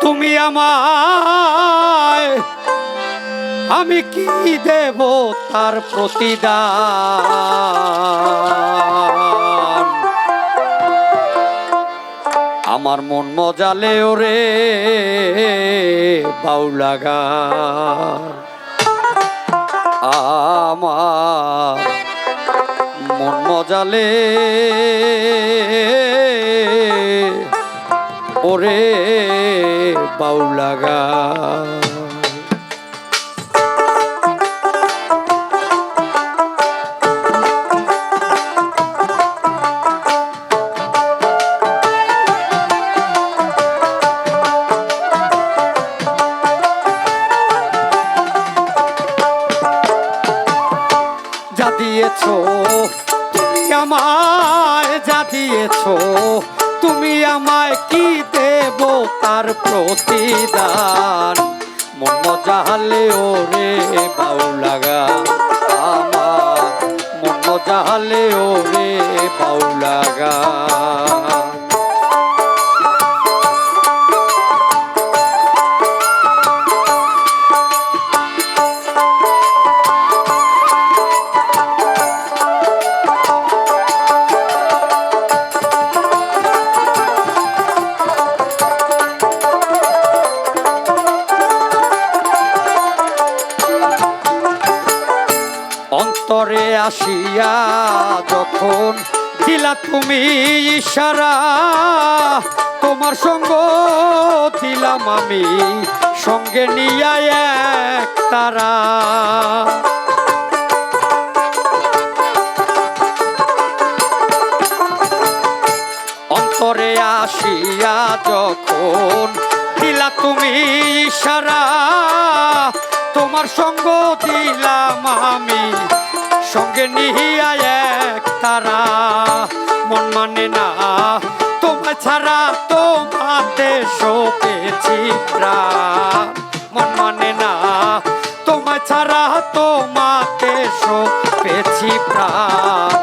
তুমি আমায় আমি কি দেব তার প্রতিদান? আমার মন মজালে ওরে বাউলাগা আমার মন মজালে ওরে বাউলাগা আমায় যা দিয়েছ, তুমি আমায় কি দেব তার প্রতিদান? মন জাহালে ওরে বাউলাগা আমার মন জাহালে ওরে বাউলাগা অন্তরে আসিয়া যখন দিলা তুমি ইশারা, তোমার সঙ্গ দিলাম আমি, সঙ্গে নিয়া এক তারা। অন্তরে আসিয়া যখন দিলা তুমি ইশারা, তোমার সঙ্গ দিলাম আমি সঙ্গে নিহিয়া এক তারা। মন মানে না তোমার ছাড়া তোমাতে শোকেছি প্রাণ মন মানে না তোমার ছাড়া তোমাতে শোকেছি প্রাণ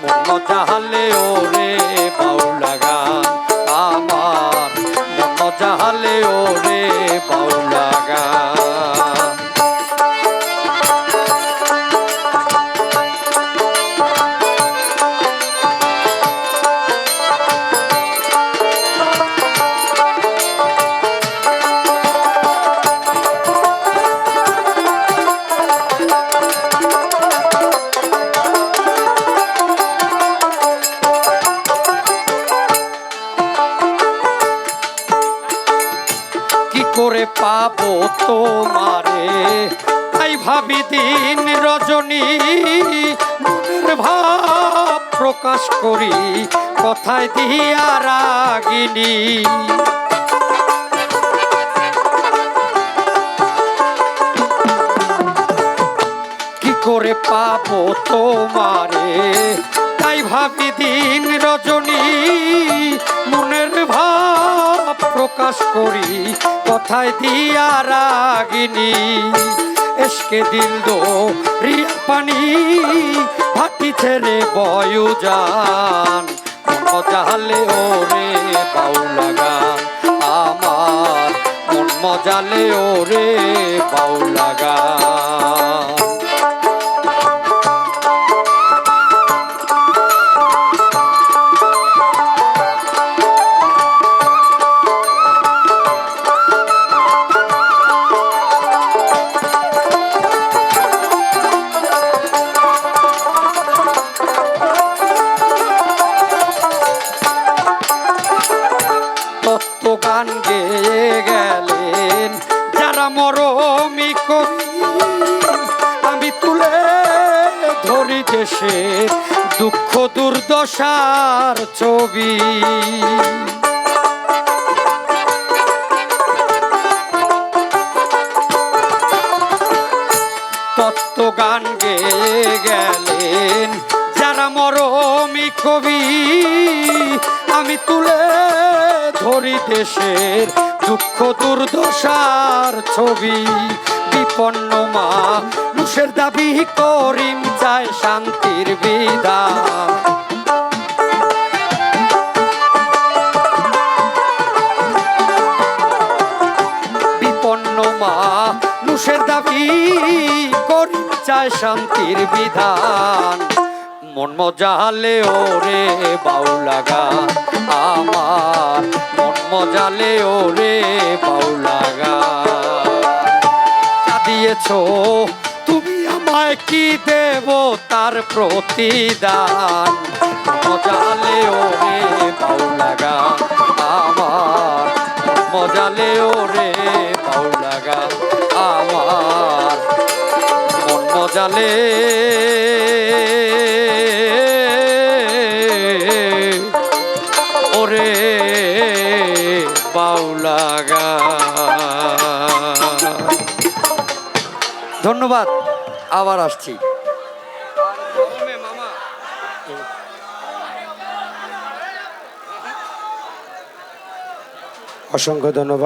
মন মজালে ওরে বাউলাগা আমার। মন মজালে ওরে বাউলাগা কি করে পাবো তোমারে। তাই ভাবি দিন রজনী, মনের ভাব প্রকাশ করি, কথায় দিয়া রাগিনী। কি করে পাবো তোমারে? তাই ভাবি দিন রজনী, মনের ভাব প্রকাশ করি, কথায় দিয়া রাগিনী। এসকে দিল দো রিয়া পানি ভাটি ছেড়ে বয়ু যান মজালে ওরে বাউলাগা আমার মন মজালে ওরে বাউলাগা তত্ত্ব মরমি কবি আমি তুলে ধরি দুঃখ দুর্দশার ছবি। তত্ত্ব গান গেয়ে গেলেন যারা মরমি কবি, আমি তুলে ধরি দেশের দুঃখ দুর্দশার ছবি। বিপন্ন মা মানুষের দাবি করিম চায় শান্তির বিদা। বিপন্ন মা দাবি করিম চায় শান্তির বিধান। মন মজালে ওরে বাউলাগা আমার মন মজালে ওরে দিয়েছ তুমি আমায় কি দেব তার প্রতিদান? মজালে ওরে বাউলাগা আমার। মজালে ওরে বাউলাগা আমার। মন মজালে ধন্যবাদ আবার আসছি। অসংখ্য ধন্যবাদ।